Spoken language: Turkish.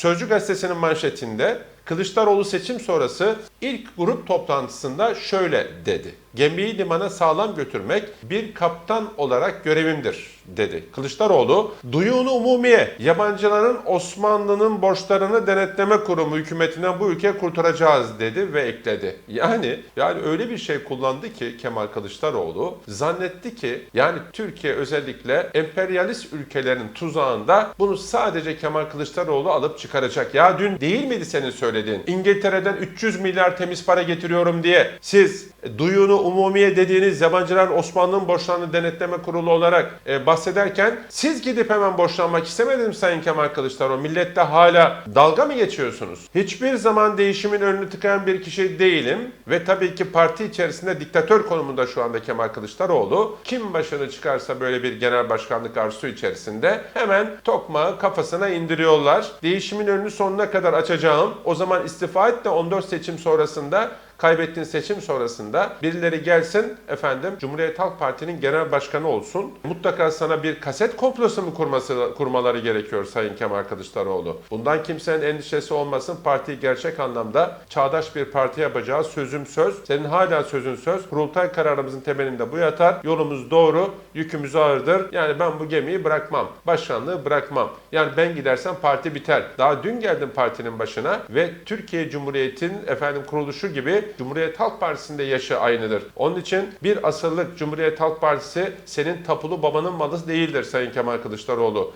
Sözcü gazetesinin manşetinde Kılıçdaroğlu seçim sonrası ilk grup toplantısında şöyle dedi. Gemiyi limana sağlam götürmek bir kaptan olarak görevimdir dedi. Kılıçdaroğlu, duyunu umumiye, yabancıların Osmanlı'nın borçlarını denetleme kurumu hükümetinden bu ülke kurtaracağız dedi ve ekledi. Yani yani öyle bir şey kullandı ki Kemal Kılıçdaroğlu zannetti ki yani Türkiye özellikle emperyalist ülkelerin tuzağında bunu sadece Kemal Kılıçdaroğlu alıp çıkaracak. Ya dün değil miydi senin söylediğin? İngiltere'den 300 milyar temiz para getiriyorum diye siz duyunu umumiye dediğiniz yabancıların Osmanlı'nın borçlarını denetleme kurulu olarak e, bahsederken siz gidip hemen borçlanmak istemediniz Sayın Kemal Kılıçdaroğlu. Millette hala dalga mı geçiyorsunuz? Hiçbir zaman değişimin önünü tıkayan bir kişi değilim ve tabii ki parti içerisinde diktatör konumunda şu anda Kemal Kılıçdaroğlu. Kim başını çıkarsa böyle bir genel başkanlık arzusu içerisinde hemen tokmağı kafasına indiriyorlar. Değişimin önünü sonuna kadar açacağım. O zaman istifa et de 14 seçim sonrasında kaybettiğin seçim sonrasında birileri gelsin efendim Cumhuriyet Halk Parti'nin genel başkanı olsun. Mutlaka sana bir kaset komplosu mu kurması, kurmaları gerekiyor Sayın Kemal Kılıçdaroğlu. Bundan kimsenin endişesi olmasın. Partiyi gerçek anlamda çağdaş bir parti yapacağı sözüm söz. Senin hala sözün söz. Kurultay kararımızın temelinde bu yatar. Yolumuz doğru, yükümüz ağırdır. Yani ben bu gemiyi bırakmam. Başkanlığı bırakmam. Yani ben gidersem parti biter. Daha dün geldim partinin başına ve Türkiye Cumhuriyeti'nin efendim kuruluşu gibi Cumhuriyet Halk Partisi'nde yaşı aynıdır. Onun için bir asırlık Cumhuriyet Halk Partisi senin tapulu babanın malı değildir Sayın Kemal Kılıçdaroğlu.